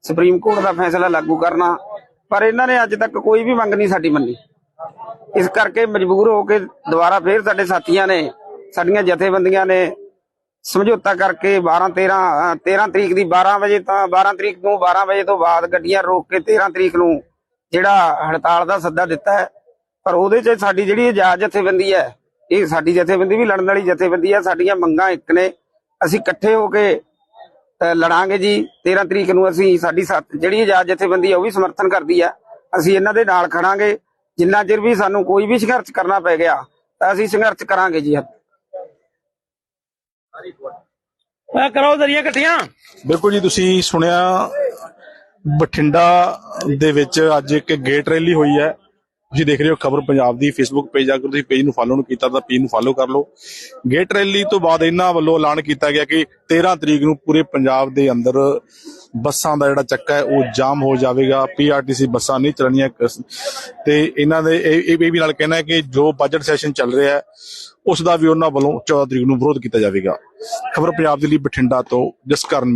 ਸੁਪਰੀਮ ਕੋਰਟ ਦਾ ਫੈਸਲਾ ਲਾਗੂ ਕਰਨਾ, ਪਰ ਇਹਨਾਂ ਨੇ ਅੱਜ ਤੱਕ ਕੋਈ ਵੀ ਮੰਗ ਨਹੀਂ ਸਾਡੀ ਮੰਨੀ। ਇਸ ਕਰਕੇ ਮਜਬੂਰ ਹੋ ਕੇ ਦੁਬਾਰਾ ਫੇਰ ਸਾਡੇ ਸਾਥੀਆਂ ਨੇ, ਸਾਡੀਆਂ ਜਥੇਬੰਦੀਆਂ ਨੇ ਸਮਝੌਤਾ ਕਰਕੇ 12 13 13 ਤਰੀਕ ਦੀ 12 ਵਜੇ ਤਾਂ 12 ਤਰੀਕ ਨੂੰ 12 ਵਜੇ ਤੋਂ ਬਾਅਦ ਗੱਡੀਆਂ ਰੋਕ ਕੇ 13 ਤਰੀਕ ਨੂੰ ਜਿਹੜਾ ਹੜਤਾਲ ਦਾ ਸੱਦਾ ਦਿੱਤਾ ਹੈ, ਪਰ ਉਹਦੇ 'ਚ ਸਾਡੀ ਜਿਹੜੀ ਆਜ਼ਾਦ ਜਥੇਬੰਦੀ ਹੈ, ਇਹ ਸਾਡੀ ਜਥੇਬੰਦੀ ਵੀ ਲੜਨ ਵਾਲੀ ਜਥੇਬੰਦੀ ਹੈ, ਸਾਡੀਆਂ ਮੰਗਾਂ ਇੱਕ ਨੇ। ਅਸੀਂ ਇਕੱਠੇ ਹੋ ਕੇ ਲੜਾਂਗੇ ਜੀ। 13 ਤਰੀਕ ਨੂੰ ਅਸੀਂ ਸਾਡੀ ਸਾਥ ਜਿਹੜੀ ਆਜ਼ਾਦ ਜਥੇਬੰਦੀ ਹੈ ਉਹ ਵੀ ਸਮਰਥਨ ਕਰਦੀ ਹੈ ਅਸੀਂ ਇਹਨਾਂ ਦੇ ਨਾਲ ਖੜਾਂਗੇ। ਜਿੰਨਾ ਚਿਰ ਵੀ ਸਾਨੂੰ ਕੋਈ ਵੀ ਸੰਘਰਸ਼ ਕਰਨਾ ਪੈ ਗਿਆ ਤਾਂ ਅਸੀਂ ਸੰਘਰਸ਼ ਕਰਾਂਗੇ ਜੀ ਮੈਂ ਕਰੋ ਦਰੀਆਂ ਇਕੱਠੀਆਂ। ਬਿਲਕੁਲ ਜੀ ਤੁਸੀਂ ਸੁਣਿਆ ਬਠਿੰਡਾ ਦੇ ਵਿੱਚ ਅੱਜ ਇੱਕ ਗੇਟ ਰੈਲੀ ਹੋਈ ਹੈ। ਤੁਸੀਂ ਦੇਖ ਰਹੇ ਹੋ ਖਬਰ ਪੰਜਾਬ ਦੀ ਫੇਸਬੁੱਕ ਪੇਜ ਆ ਕੇ ਤੁਸੀਂ ਪੇਜ ਨੂੰ ਫਾਲੋ ਨੂੰ ਕੀਤਾ ਤਾਂ ਪੇਜ ਨੂੰ ਫਾਲੋ ਕਰ ਲਓ। ਗੇਟ ਰੈਲੀ ਤੋਂ ਬਾਅਦ ਇਹਨਾਂ ਵੱਲੋਂ ਐਲਾਨ ਕੀਤਾ ਗਿਆ ਕਿ 13 ਤਰੀਕ ਨੂੰ ਪੂਰੇ ਪੰਜਾਬ ਦੇ ਅੰਦਰ ਬੱਸਾਂ ਦਾ ਜਿਹੜਾ ਚੱਕਾ ਹੈ, ਉਹ ਜਾਮ ਹੋ ਜਾਵੇਗਾ। ਪੀਆਰਟੀਸੀ ਬੱਸਾਂ ਨਹੀਂ ਚੱਲਣੀਆਂ। ਤੇ ਇਹਨਾਂ ਦੇ ਇਹ ਵੀ ਨਾਲ ਕਹਿਣਾ ਹੈ ਕਿ ਜੋ ਬਜਟ ਸੈਸ਼ਨ ਚੱਲ ਰਿਹਾ ਹੈ, ਉਸ ਦਾ ਵੀ ਉਹਨਾਂ ਵੱਲੋਂ 14 ਤਰੀਕ ਨੂੰ ਵਿਰੋਧ ਕੀਤਾ ਜਾਵੇਗਾ। ਖਬਰ ਪੰਜਾਬ ਦੇ ਲਈ ਬਠਿੰਡਾ ਤੋਂ ਜਸਕਰਨ